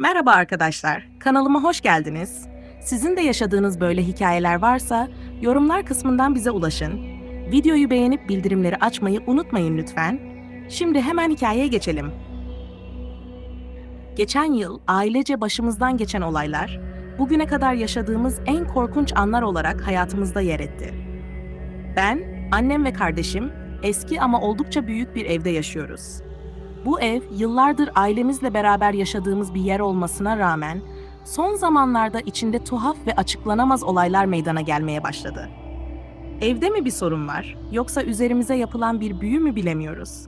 Merhaba arkadaşlar, kanalıma hoş geldiniz. Sizin de yaşadığınız böyle hikayeler varsa yorumlar kısmından bize ulaşın. Videoyu beğenip bildirimleri açmayı unutmayın lütfen. Şimdi hemen hikayeye geçelim. Geçen yıl ailece başımızdan geçen olaylar, bugüne kadar yaşadığımız en korkunç anlar olarak hayatımızda yer etti. Ben, annem ve kardeşim eski ama oldukça büyük bir evde yaşıyoruz. Bu ev yıllardır ailemizle beraber yaşadığımız bir yer olmasına rağmen son zamanlarda içinde tuhaf ve açıklanamaz olaylar meydana gelmeye başladı. Evde mi bir sorun var yoksa üzerimize yapılan bir büyü mü bilemiyoruz.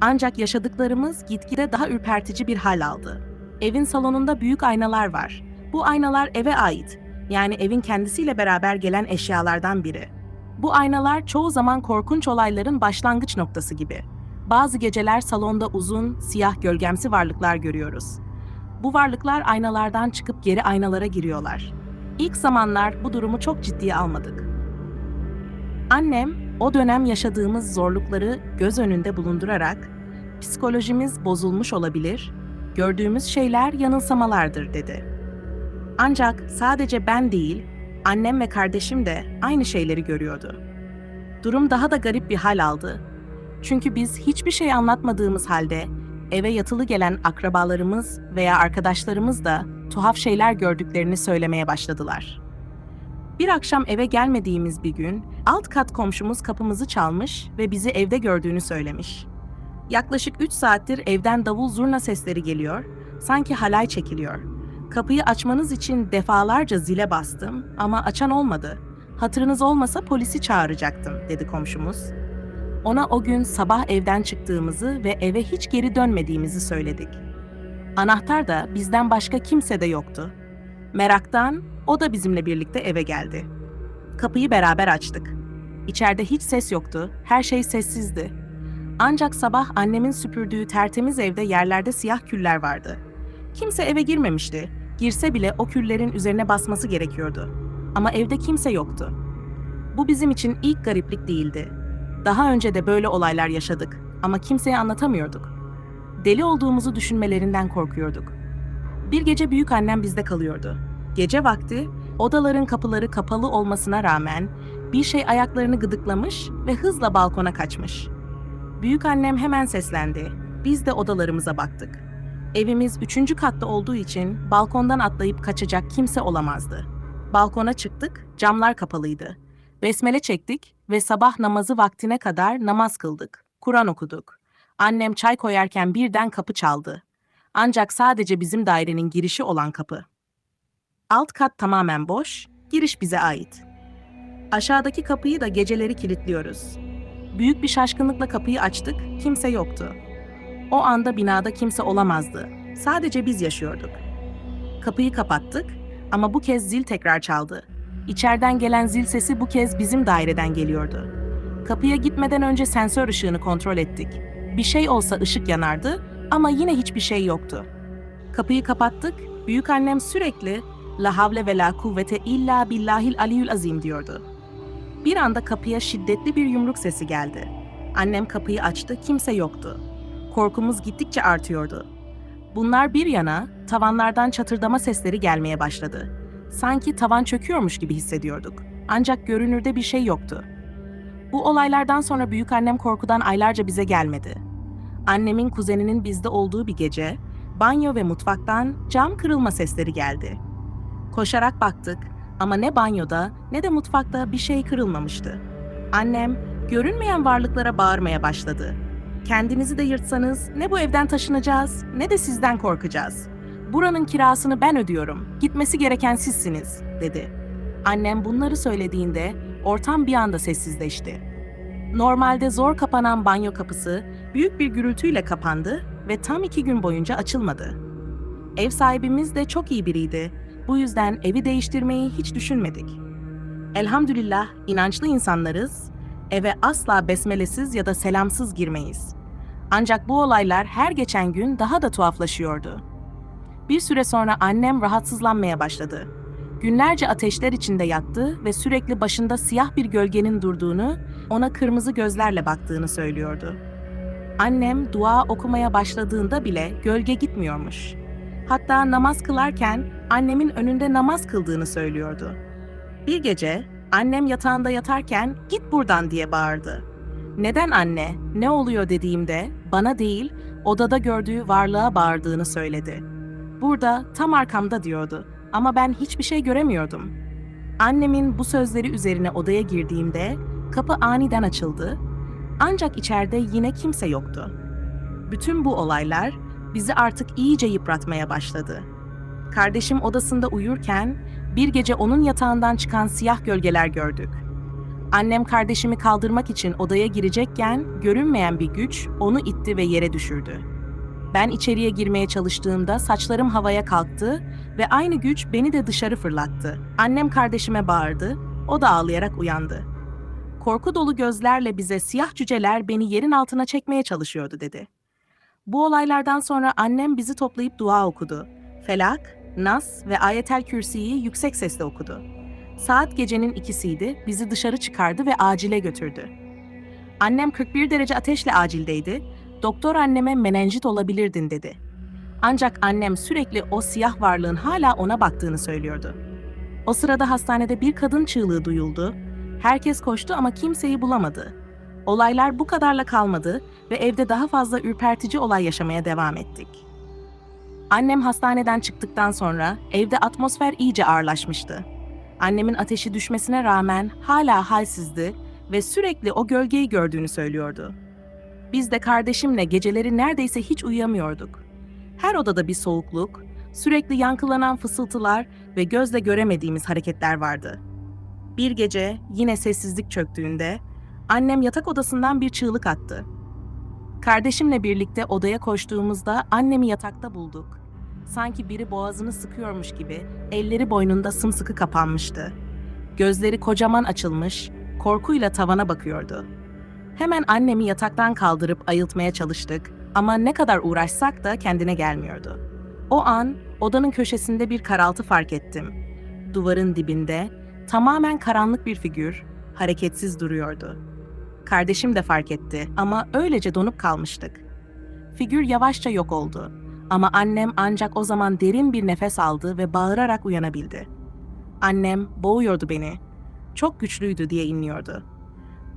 Ancak yaşadıklarımız gitgide daha ürpertici bir hal aldı. Evin salonunda büyük aynalar var. Bu aynalar eve ait. Yani evin kendisiyle beraber gelen eşyalardan biri. Bu aynalar çoğu zaman korkunç olayların başlangıç noktası gibi. Bazı geceler salonda uzun, siyah gölgemsi varlıklar görüyoruz. Bu varlıklar aynalardan çıkıp geri aynalara giriyorlar. İlk zamanlar bu durumu çok ciddiye almadık. Annem o dönem yaşadığımız zorlukları göz önünde bulundurarak psikolojimiz bozulmuş olabilir, gördüğümüz şeyler yanılsamalardır dedi. Ancak sadece ben değil, annem ve kardeşim de aynı şeyleri görüyordu. Durum daha da garip bir hal aldı çünkü biz hiçbir şey anlatmadığımız halde eve yatılı gelen akrabalarımız veya arkadaşlarımız da tuhaf şeyler gördüklerini söylemeye başladılar. Bir akşam eve gelmediğimiz bir gün alt kat komşumuz kapımızı çalmış ve bizi evde gördüğünü söylemiş. Yaklaşık 3 saattir evden davul zurna sesleri geliyor, sanki halay çekiliyor. Kapıyı açmanız için defalarca zile bastım ama açan olmadı. Hatırınız olmasa polisi çağıracaktım, dedi komşumuz. Ona o gün sabah evden çıktığımızı ve eve hiç geri dönmediğimizi söyledik. Anahtar da bizden başka kimse de yoktu. Meraktan o da bizimle birlikte eve geldi. Kapıyı beraber açtık. İçeride hiç ses yoktu, her şey sessizdi. Ancak sabah annemin süpürdüğü tertemiz evde yerlerde siyah küller vardı. Kimse eve girmemişti. Girse bile o küllerin üzerine basması gerekiyordu. Ama evde kimse yoktu. Bu bizim için ilk gariplik değildi. Daha önce de böyle olaylar yaşadık ama kimseye anlatamıyorduk. Deli olduğumuzu düşünmelerinden korkuyorduk. Bir gece büyük annem bizde kalıyordu. Gece vakti odaların kapıları kapalı olmasına rağmen bir şey ayaklarını gıdıklamış ve hızla balkona kaçmış. Büyük annem hemen seslendi. Biz de odalarımıza baktık. Evimiz üçüncü katta olduğu için balkondan atlayıp kaçacak kimse olamazdı. Balkona çıktık, camlar kapalıydı. Besmele çektik ve sabah namazı vaktine kadar namaz kıldık. Kur'an okuduk. Annem çay koyarken birden kapı çaldı. Ancak sadece bizim dairenin girişi olan kapı. Alt kat tamamen boş, giriş bize ait. Aşağıdaki kapıyı da geceleri kilitliyoruz. Büyük bir şaşkınlıkla kapıyı açtık, kimse yoktu. O anda binada kimse olamazdı. Sadece biz yaşıyorduk. Kapıyı kapattık ama bu kez zil tekrar çaldı. İçeriden gelen zil sesi bu kez bizim daireden geliyordu. Kapıya gitmeden önce sensör ışığını kontrol ettik. Bir şey olsa ışık yanardı ama yine hiçbir şey yoktu. Kapıyı kapattık, büyük annem sürekli La havle ve la kuvvete illa billahil aliyyül azim diyordu. Bir anda kapıya şiddetli bir yumruk sesi geldi. Annem kapıyı açtı, kimse yoktu. Korkumuz gittikçe artıyordu. Bunlar bir yana, tavanlardan çatırdama sesleri gelmeye başladı. Sanki tavan çöküyormuş gibi hissediyorduk. Ancak görünürde bir şey yoktu. Bu olaylardan sonra büyük annem korkudan aylarca bize gelmedi. Annemin kuzeninin bizde olduğu bir gece, banyo ve mutfaktan cam kırılma sesleri geldi. Koşarak baktık ama ne banyoda ne de mutfakta bir şey kırılmamıştı. Annem görünmeyen varlıklara bağırmaya başladı. Kendinizi de yırtsanız ne bu evden taşınacağız ne de sizden korkacağız. Buranın kirasını ben ödüyorum. Gitmesi gereken sizsiniz, dedi. Annem bunları söylediğinde ortam bir anda sessizleşti. Normalde zor kapanan banyo kapısı büyük bir gürültüyle kapandı ve tam iki gün boyunca açılmadı. Ev sahibimiz de çok iyi biriydi. Bu yüzden evi değiştirmeyi hiç düşünmedik. Elhamdülillah inançlı insanlarız. Eve asla besmelesiz ya da selamsız girmeyiz. Ancak bu olaylar her geçen gün daha da tuhaflaşıyordu. Bir süre sonra annem rahatsızlanmaya başladı. Günlerce ateşler içinde yattı ve sürekli başında siyah bir gölgenin durduğunu, ona kırmızı gözlerle baktığını söylüyordu. Annem dua okumaya başladığında bile gölge gitmiyormuş. Hatta namaz kılarken annemin önünde namaz kıldığını söylüyordu. Bir gece annem yatağında yatarken git buradan diye bağırdı. Neden anne, ne oluyor dediğimde bana değil odada gördüğü varlığa bağırdığını söyledi. Burada tam arkamda diyordu ama ben hiçbir şey göremiyordum. Annemin bu sözleri üzerine odaya girdiğimde kapı aniden açıldı ancak içeride yine kimse yoktu. Bütün bu olaylar bizi artık iyice yıpratmaya başladı. Kardeşim odasında uyurken bir gece onun yatağından çıkan siyah gölgeler gördük. Annem kardeşimi kaldırmak için odaya girecekken görünmeyen bir güç onu itti ve yere düşürdü. Ben içeriye girmeye çalıştığımda saçlarım havaya kalktı ve aynı güç beni de dışarı fırlattı. Annem kardeşime bağırdı, o da ağlayarak uyandı. Korku dolu gözlerle bize siyah cüceler beni yerin altına çekmeye çalışıyordu dedi. Bu olaylardan sonra annem bizi toplayıp dua okudu. Felak, Nas ve Ayetel Kürsi'yi yüksek sesle okudu. Saat gecenin ikisiydi, bizi dışarı çıkardı ve acile götürdü. Annem 41 derece ateşle acildeydi. Doktor anneme menenjit olabilirdin dedi. Ancak annem sürekli o siyah varlığın hala ona baktığını söylüyordu. O sırada hastanede bir kadın çığlığı duyuldu. Herkes koştu ama kimseyi bulamadı. Olaylar bu kadarla kalmadı ve evde daha fazla ürpertici olay yaşamaya devam ettik. Annem hastaneden çıktıktan sonra evde atmosfer iyice ağırlaşmıştı. Annemin ateşi düşmesine rağmen hala halsizdi ve sürekli o gölgeyi gördüğünü söylüyordu. Biz de kardeşimle geceleri neredeyse hiç uyuyamıyorduk. Her odada bir soğukluk, sürekli yankılanan fısıltılar ve gözle göremediğimiz hareketler vardı. Bir gece yine sessizlik çöktüğünde annem yatak odasından bir çığlık attı. Kardeşimle birlikte odaya koştuğumuzda annemi yatakta bulduk. Sanki biri boğazını sıkıyormuş gibi elleri boynunda sımsıkı kapanmıştı. Gözleri kocaman açılmış, korkuyla tavana bakıyordu. Hemen annemi yataktan kaldırıp ayıltmaya çalıştık ama ne kadar uğraşsak da kendine gelmiyordu. O an odanın köşesinde bir karaltı fark ettim. Duvarın dibinde tamamen karanlık bir figür hareketsiz duruyordu. Kardeşim de fark etti ama öylece donup kalmıştık. Figür yavaşça yok oldu ama annem ancak o zaman derin bir nefes aldı ve bağırarak uyanabildi. Annem boğuyordu beni. Çok güçlüydü diye inliyordu.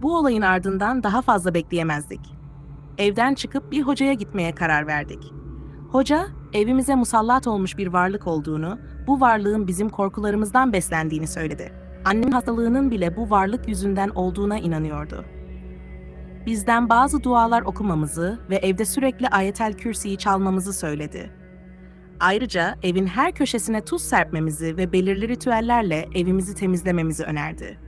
Bu olayın ardından daha fazla bekleyemezdik. Evden çıkıp bir hocaya gitmeye karar verdik. Hoca, evimize musallat olmuş bir varlık olduğunu, bu varlığın bizim korkularımızdan beslendiğini söyledi. Annemin hastalığının bile bu varlık yüzünden olduğuna inanıyordu. Bizden bazı dualar okumamızı ve evde sürekli ayetel kürsiyi çalmamızı söyledi. Ayrıca evin her köşesine tuz serpmemizi ve belirli ritüellerle evimizi temizlememizi önerdi.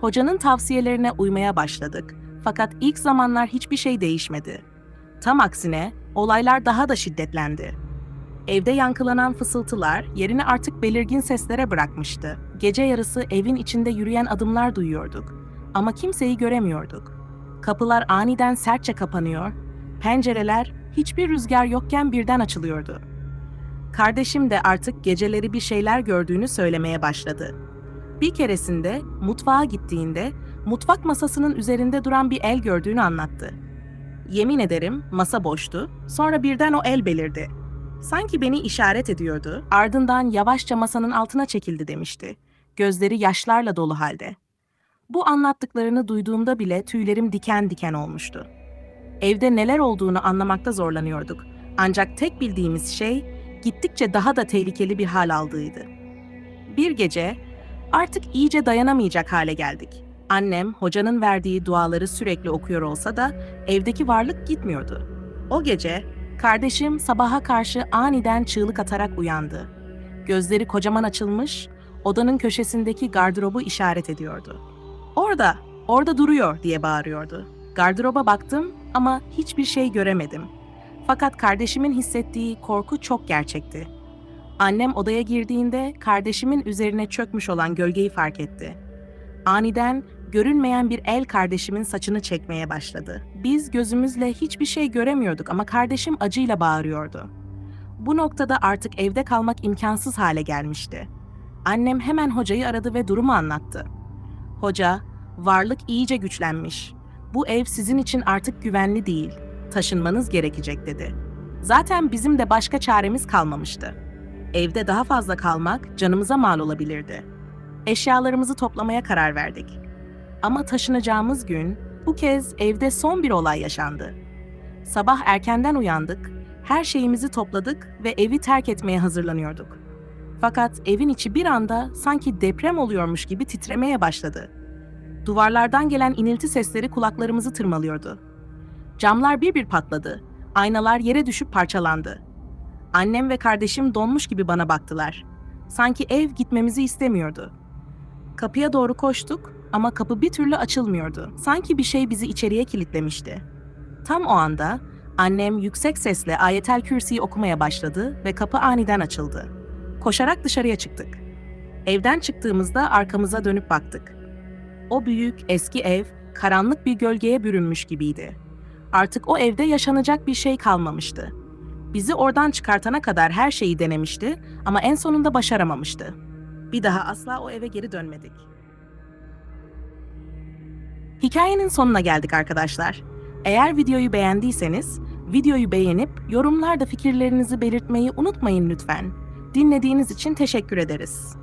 Hocanın tavsiyelerine uymaya başladık fakat ilk zamanlar hiçbir şey değişmedi. Tam aksine olaylar daha da şiddetlendi. Evde yankılanan fısıltılar yerini artık belirgin seslere bırakmıştı. Gece yarısı evin içinde yürüyen adımlar duyuyorduk ama kimseyi göremiyorduk. Kapılar aniden sertçe kapanıyor, pencereler hiçbir rüzgar yokken birden açılıyordu. Kardeşim de artık geceleri bir şeyler gördüğünü söylemeye başladı. Bir keresinde mutfağa gittiğinde mutfak masasının üzerinde duran bir el gördüğünü anlattı. Yemin ederim masa boştu, sonra birden o el belirdi. Sanki beni işaret ediyordu, ardından yavaşça masanın altına çekildi demişti. Gözleri yaşlarla dolu halde. Bu anlattıklarını duyduğumda bile tüylerim diken diken olmuştu. Evde neler olduğunu anlamakta zorlanıyorduk. Ancak tek bildiğimiz şey gittikçe daha da tehlikeli bir hal aldığıydı. Bir gece artık iyice dayanamayacak hale geldik. Annem hocanın verdiği duaları sürekli okuyor olsa da evdeki varlık gitmiyordu. O gece kardeşim sabaha karşı aniden çığlık atarak uyandı. Gözleri kocaman açılmış, odanın köşesindeki gardırobu işaret ediyordu. Orada, orada duruyor diye bağırıyordu. Gardıroba baktım ama hiçbir şey göremedim. Fakat kardeşimin hissettiği korku çok gerçekti. Annem odaya girdiğinde kardeşimin üzerine çökmüş olan gölgeyi fark etti. Aniden görünmeyen bir el kardeşimin saçını çekmeye başladı. Biz gözümüzle hiçbir şey göremiyorduk ama kardeşim acıyla bağırıyordu. Bu noktada artık evde kalmak imkansız hale gelmişti. Annem hemen hocayı aradı ve durumu anlattı. Hoca, varlık iyice güçlenmiş. Bu ev sizin için artık güvenli değil. Taşınmanız gerekecek dedi. Zaten bizim de başka çaremiz kalmamıştı. Evde daha fazla kalmak canımıza mal olabilirdi. Eşyalarımızı toplamaya karar verdik. Ama taşınacağımız gün bu kez evde son bir olay yaşandı. Sabah erkenden uyandık, her şeyimizi topladık ve evi terk etmeye hazırlanıyorduk. Fakat evin içi bir anda sanki deprem oluyormuş gibi titremeye başladı. Duvarlardan gelen inilti sesleri kulaklarımızı tırmalıyordu. Camlar bir bir patladı. Aynalar yere düşüp parçalandı. Annem ve kardeşim donmuş gibi bana baktılar. Sanki ev gitmemizi istemiyordu. Kapıya doğru koştuk ama kapı bir türlü açılmıyordu. Sanki bir şey bizi içeriye kilitlemişti. Tam o anda annem yüksek sesle ayetel kürsiyi okumaya başladı ve kapı aniden açıldı. Koşarak dışarıya çıktık. Evden çıktığımızda arkamıza dönüp baktık. O büyük eski ev karanlık bir gölgeye bürünmüş gibiydi. Artık o evde yaşanacak bir şey kalmamıştı. Bizi oradan çıkartana kadar her şeyi denemişti ama en sonunda başaramamıştı. Bir daha asla o eve geri dönmedik. Hikayenin sonuna geldik arkadaşlar. Eğer videoyu beğendiyseniz, videoyu beğenip yorumlarda fikirlerinizi belirtmeyi unutmayın lütfen. Dinlediğiniz için teşekkür ederiz.